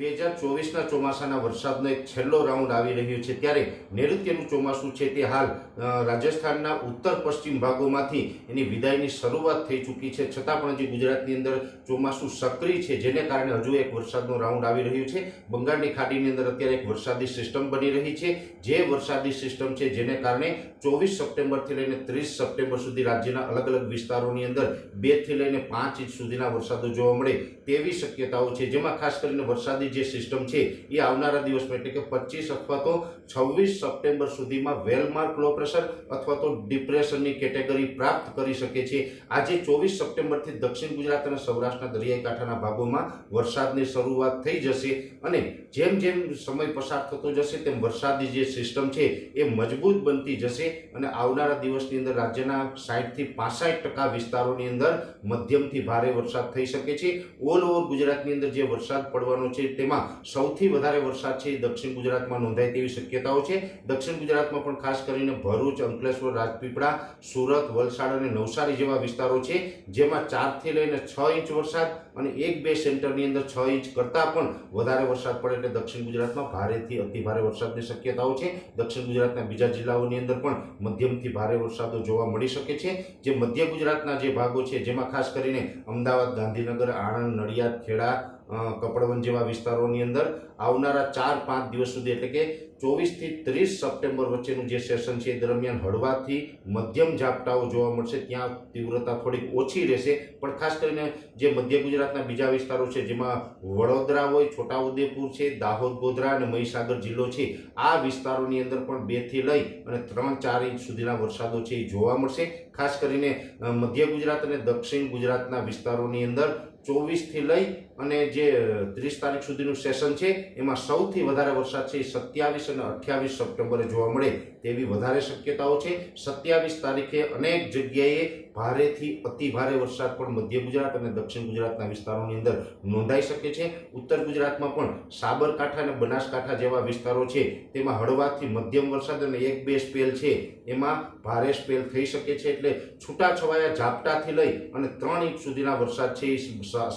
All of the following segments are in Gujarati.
બે હજાર ચોવીસના ચોમાસાના વરસાદનો એક છેલ્લો રાઉન્ડ આવી રહ્યો છે ત્યારે નૈઋત્યનું ચોમાસું છે તે હાલ રાજસ્થાનના ઉત્તર પશ્ચિમ ભાગોમાંથી એની વિદાયની શરૂઆત થઈ ચૂકી છે. છતાં પણ જે ગુજરાતની અંદર ચોમાસું સક્રિય છે, જેને કારણે હજુ એક વરસાદનો રાઉન્ડ આવી રહ્યો છે. બંગાળની ખાડીની અંદર અત્યારે એક વરસાદી સિસ્ટમ બની રહી છે. જે વરસાદી સિસ્ટમ છે જેને કારણે ચોવીસ સપ્ટેમ્બરથી લઈને ત્રીસ સપ્ટેમ્બર સુધી રાજ્યના અલગ અલગ વિસ્તારોની અંદર બેથી લઈને પાંચ ઇંચ સુધીના વરસાદો જોવા મળે તેવી શક્યતાઓ છે. જેમાં ખાસ કરીને વરસાદી જે સિસ્ટમ છે, એ આવનારા દિવસમાં એટલે કે પચીસ અથવા તો છવ્વીસ સપ્ટેમ્બર સુધીમાં વેલમાર્ક લો પ્રેશર અથવા તો ડિપ્રેશનની કેટેગરી પ્રાપ્ત કરી શકે છે. આજે ચોવીસ સપ્ટેમ્બરથી દક્ષિણ ગુજરાત અને સૌરાષ્ટ્રના દરિયાઈ કાંઠાના ભાગોમાં વરસાદની શરૂઆત થઈ જશે અને જેમ જેમ સમય પસાર થતો જશે, તેમ વરસાદની જે સિસ્ટમ છે, એ મજબૂત બનતી જશે અને આવનારા દિવસની અંદર રાજ્યના સાહીઠથી પાસઠ ટકા વિસ્તારોની અંદર મધ્યમથી ભારે વરસાદ થઈ શકે છે. ઓલ ઓવર ગુજરાતની અંદર જે વરસાદ પડવાનો છે તેમાં સૌથી વધારે વરસાદ છે દક્ષિણ ગુજરાતમાં નોંધાય તેવી શક્યતાઓ છે. દક્ષિણ ગુજરાતમાં પણ ખાસ કરીને ભરૂચ, અંકલેશ્વર, રાજપીપળા, સુરત, વલસાડ અને નવસારી જેવા વિસ્તારો છે, જેમાં ચારથી લઈને છ ઇંચ વરસાદ અને એક બે સેન્ટરની અંદર છ ઇંચ કરતાં પણ વધારે વરસાદ પડે એટલે દક્ષિણ ગુજરાતમાં ભારેથી અતિ ભારે વરસાદની શક્યતાઓ છે. દક્ષિણ ગુજરાતના બીજા જિલ્લાઓની અંદર પણ મધ્યમથી ભારે વરસાદો જોવા મળી શકે છે. જે મધ્ય ગુજરાતના જે ભાગો છે, જેમાં ખાસ કરીને અમદાવાદ, ગાંધીનગર, આણંદ, નડિયાદ, ખેડા અ, કપડવંજ જેવા વિસ્તારોની અંદર આવનારા ચાર પાંચ દિવસ સુધી એટલે કે ચોવીસથી ત્રીસ સપ્ટેમ્બર વચ્ચેનું જે સેશન છે એ દરમિયાન હળવાથી મધ્યમ ઝાપટાઓ જોવા મળશે. ત્યાં તીવ્રતા થોડીક ઓછી રહેશે. પણ ખાસ કરીને જે મધ્ય ગુજરાતના બીજા વિસ્તારો છે, જેમાં વડોદરા હોય, છોટાઉદેપુર છે, દાહોદ, ગોધરા અને મહીસાગર જિલ્લો છે, આ વિસ્તારોની અંદર પણ બેથી લઈ અને ત્રણ ચાર ઇંચ સુધીના વરસાદો છે એ જોવા મળશે. ખાસ કરીને મધ્ય ગુજરાત અને દક્ષિણ ગુજરાતના વિસ્તારોની અંદર ચોવીસથી લઈ અને જે ત્રીસ તારીખ સુધીનું સેશન છે, એમાં સૌથી વધારે વરસાદ છે એ સત્યાવીસ અને અઠ્યાવીસ સપ્ટેમ્બરે જોવા મળે તેવી વધારે શક્યતાઓ છે. સત્યાવીસ તારીખે અનેક જગ્યાએ ભારેથી અતિ ભારે વરસાદ પણ મધ્ય ગુજરાત અને દક્ષિણ ગુજરાતના વિસ્તારોની અંદર નોંધાઈ શકે છે. ઉત્તર ગુજરાતમાં પણ સાબરકાંઠા અને બનાસકાંઠા જેવા વિસ્તારો છે, તેમાં હળવાથી મધ્યમ વરસાદ અને એક બે સ્પેલ છે. એમાં ભારે સ્પેલ થઈ શકે છે એટલે છૂટાછવાયા ઝાપટાથી લઈ અને ત્રણ ઇંચ સુધીના વરસાદ છે એ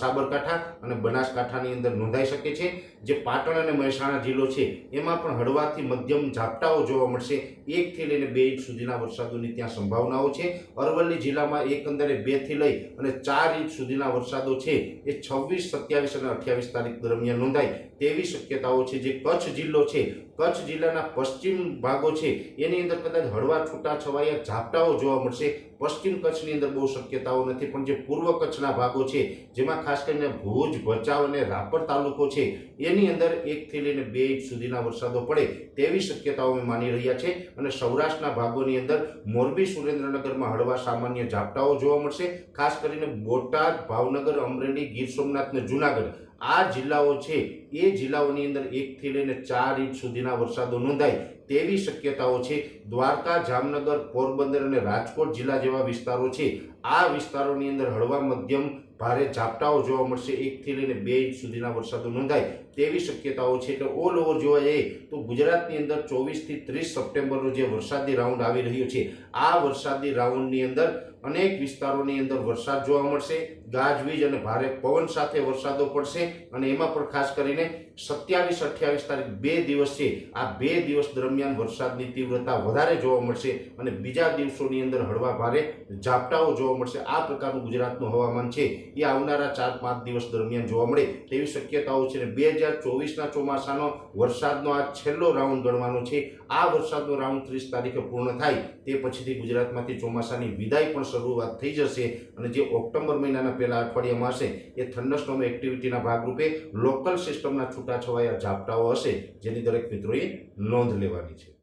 સાબરકાંઠા અને બનાસકાંઠાની અંદર નોંધાઈ શકે છે. જે પાટણ અને મહેસાણા જિલ્લો છે, એમાં પણ હળવાથી મધ્યમ ઝાપટાઓ જોવા મળશે. એકથી લઈને બે ઇંચ સુધીના વરસાદોની ત્યાં સંભાવનાઓ છે. અરવલ્લી જિલ્લામાં એકંદરે બેથી લઈ અને ચાર ઇંચ સુધીના વરસાદો છે. એ છવ્વીસ, સત્યાવીસ અને અઠ્યાવીસ તારીખ દરમિયાન નોંધાય. તેવી શક્યતાઓ છે જે કચ્છ જિલ્લો છે. કચ્છ જિલ્લાના પશ્ચિમ ભાગો છે. એની અંદર કદાચ હળવા, છૂટા છવાયા ઝાપટાઓ જોવા મળશે. પશ્ચિમ કચ્છની અંદર બહુ શક્યતાઓ નથી, પણ જે પૂર્વ કચ્છના ભાગો છે, જેમાં ખાસ કરીને ભુજ, ભચાઉ અને રાપર તાલુકો છે, એની અંદર એકથી લઈને બે ઇંચ સુધીના વરસાદો પડે તેવી શક્યતાઓ અમે માની રહ્યા છે. અને સૌરાષ્ટ્રના ભાગોની અંદર મોરબી સુરેન્દ્રનગરમાં હળવા સામાન્ય ઝાપટાઓ જોવા મળશે. ખાસ કરીને બોટાદ, ભાવનગર, અમરેલી, ગીર સોમનાથ અને જુનાગઢ. આ જિલ્લાઓ છે, એ જિલ્લાઓની અંદર એકથી લઈને ચાર ઇંચ સુધીના વરસાદો નોંધાય તેવી શક્યતાઓ છે. દ્વારકા, જામનગર, પોરબંદર અને રાજકોટ જિલ્લા જેવા વિસ્તારો છે. આ વિસ્તારોની અંદર હળવા મધ્યમ ભારે ઝાપટાઓ જોવા મળશે. એકથી લઈને બે ઇંચ સુધીના વરસાદો નોંધાય તેવી શક્યતાઓ છે. એટલે ઓલ ઓવર જોવા જઈએ તો ગુજરાતની અંદર ચોવીસથી ત્રીસ સપ્ટેમ્બરનો જે વરસાદી રાઉન્ડ આવી રહ્યો છે, આ વરસાદી રાઉન્ડની અંદર અનેક વિસ્તારોની અંદર વરસાદ જોવા મળશે ગાજવીજ અને ભારે પવન સાથે વરસાદો પડશે અને એમાં પણ ખાસ કરીને સત્યાવીસ અઠ્યાવીસ તારીખ બે દિવસ છે. આ બે દિવસ દરમિયાન વરસાદની તીવ્રતા વધારે જોવા મળશે અને બીજા દિવસોની અંદર હળવા ભારે ઝાપટાઓ જોવા મળશે. આ પ્રકારનું ગુજરાતનું હવામાન છે. એ આવનારા ચાર પાંચ દિવસ દરમિયાન જોવા મળે તેવી શક્યતાઓ છે અને બે હજાર ચોવીસના ચોમાસાનો વરસાદનો આ છેલ્લો રાઉન્ડ ગણવાનો છે. આ વરસાદનો રાઉન્ડ ત્રીસ તારીખે પૂર્ણ થાય તે પછીથી ગુજરાતમાંથી ચોમાસાની વિદાય પણ શરૂઆત થઈ જશે અને જે ઓક્ટોબર મહિનાના પહેલા અઠવાડિયામાં હશે, એ થંડરસ્ટોમ એક્ટિવિટીના ભાગરૂપે લોકલ સિસ્ટમના છૂટાછવાયા ઝાપટાઓ હશે, જેની દરેક મિત્રોએ નોંધ લેવાની છે.